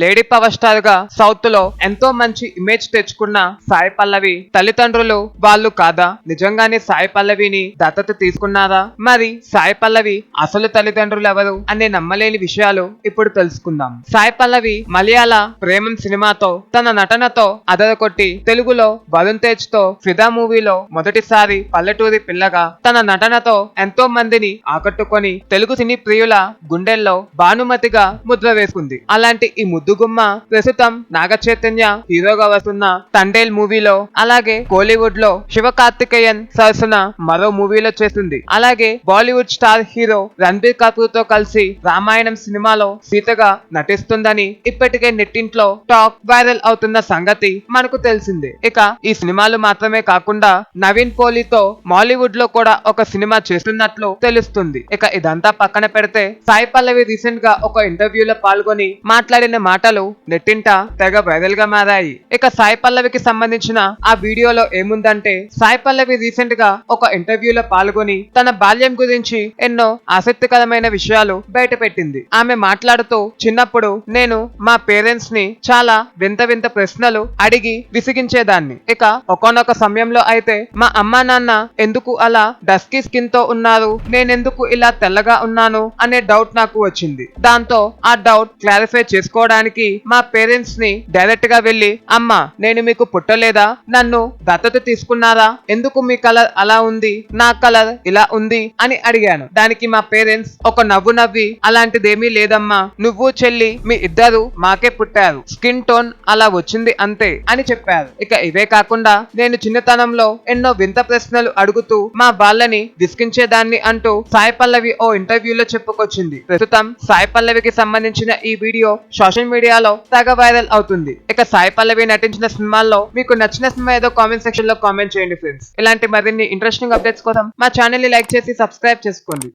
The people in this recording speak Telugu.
లేడీ పవర్ స్టార్గా సౌత్లో ఎంతో మంచి ఇమేజ్ తెచ్చుకున్న సాయి పల్లవి తల్లిదండ్రులు వాళ్ళు కాదా? నిజంగానే సాయి పల్లవిని దత్తత తీసుకున్నారా? మరి సాయి పల్లవి అసలు తల్లిదండ్రులు ఎవరు అనే నమ్మలేని విషయాలు ఇప్పుడు తెలుసుకుందాం. సాయి పల్లవి మలయాళ ప్రేమం సినిమాతో తన నటనతో అదరకొట్టి తెలుగులో వరుణ్ తేజ్తో ఫిదా మూవీలో మొదటిసారి పల్లెటూరి పిల్లగా తన నటనతో ఎంతో మందిని ఆకట్టుకొని తెలుగు సినీ ప్రియుల గుండెల్లో భానుమతిగా ముద్ర వేసుకుంది. అలాంటి ఈ ముద్దుగుమ్మ ప్రస్తుతం నాగ చైతన్య హీరోగా వస్తున్న తండేల్ మూవీలో అలాగే కోలీవుడ్లో శివ కార్తికేయన్ సరసన మరో మూవీలో చేస్తుంది. అలాగే బాలీవుడ్ స్టార్ హీరో రణబీర్ కపూర్తో కలిసి రామాయణం సినిమాలో సీతగా నటిస్తుందని ఇప్పటికే నెట్టింట్లో టాక్ వైరల్ అవుతున్న సంగతి మనకు తెలిసిందే. ఇక ఈ సినిమాలు మాత్రమే కాకుండా నవీన్ పోలీతో మాలీవుడ్లో కూడా ఒక సినిమా చేస్తున్నట్లు తెలుస్తుంది. ఇక ఇదంతా పక్కన పెడితే సాయి పల్లవి రీసెంట్గా ఒక ఇంటర్వ్యూలో పాల్గొని మాట్లాడిన మాటలు నెట్టింట తెగ వైరల్గా మారాయి. ఇక సాయి పల్లవికి సంబంధించిన ఆ వీడియోలో ఏముందంటే సాయి పల్లవి రీసెంట్గా ఒక ఇంటర్వ్యూలో పాల్గొని తన బాల్యం గురించి ఎన్నో ఆసక్తికరమైన విషయాలు బయటపెట్టింది. ఆమె మాట్లాడుతూ చిన్నప్పుడు నేను మా పేరెంట్స్ని చాలా వింత వింత ప్రశ్నలు అడిగి విసిగించేదాన్ని. ఇక ఒకనొక సమయంలో అయితే మా అమ్మా నాన్న ఎందుకు అలా డస్కీ స్కిన్తో ఉన్నారు? నేనెందుకు ఇలా తెల్లగా ఉన్నాను? అనే డౌట్ నాకు వచ్చింది. దాంతో ఆ డౌట్ క్లారిఫై చేసుకోవడానికి మా పేరెంట్స్ని డైరెక్ట్గా వెళ్ళి అమ్మా నేను మీకు పుట్టలేదా? నన్ను దత్తత తీసుకున్నారా? ఎందుకు మీ కలర్ అలా ఉంది? నా కలర్ ఇలా ఉంది? అని అడిగాను. దానికి మా పేరెంట్స్ ఒక నవ్వు నవ్వి అలాంటిదేమీ లేదమ్మా. నువ్వు చెల్లి మీ ఇద్దరు మాకే పుట్టారు. స్కిన్ టోన్ అలా వచ్చింది అంతే అని చెప్పారు. ఇక ఇవే కాకుండా నేను చిన్నతనంలో ఎన్నో వింత ప్రశ్నలు అడుగుతూ మా వాళ్ళని విసిగించేదాన్ని అంటూ సాయి పల్లవి ఓ ఇంటర్వ్యూలో చెప్పుకొచ్చింది. ప్రస్తుతం సాయి పల్లవికి సంబంధించిన ఈ వీడియో సోషల్ మీడియాలో తెగ వైరల్ అవుతుంది. ఇక సాయి పల్లవి నటించిన సినిమాల్లో మీకు నచ్చిన సినిమా ఏదో కామెంట్ సెక్షన్లో కామెంట్ చేయండి ఫ్రెండ్స్. ఇలాంటి మరిన్ని ఇంట్రెస్టింగ్ అప్డేట్స్ కోసం మా ఛానల్ని లైక్ చేసి సబ్స్క్రైబ్ చేసుకోండి.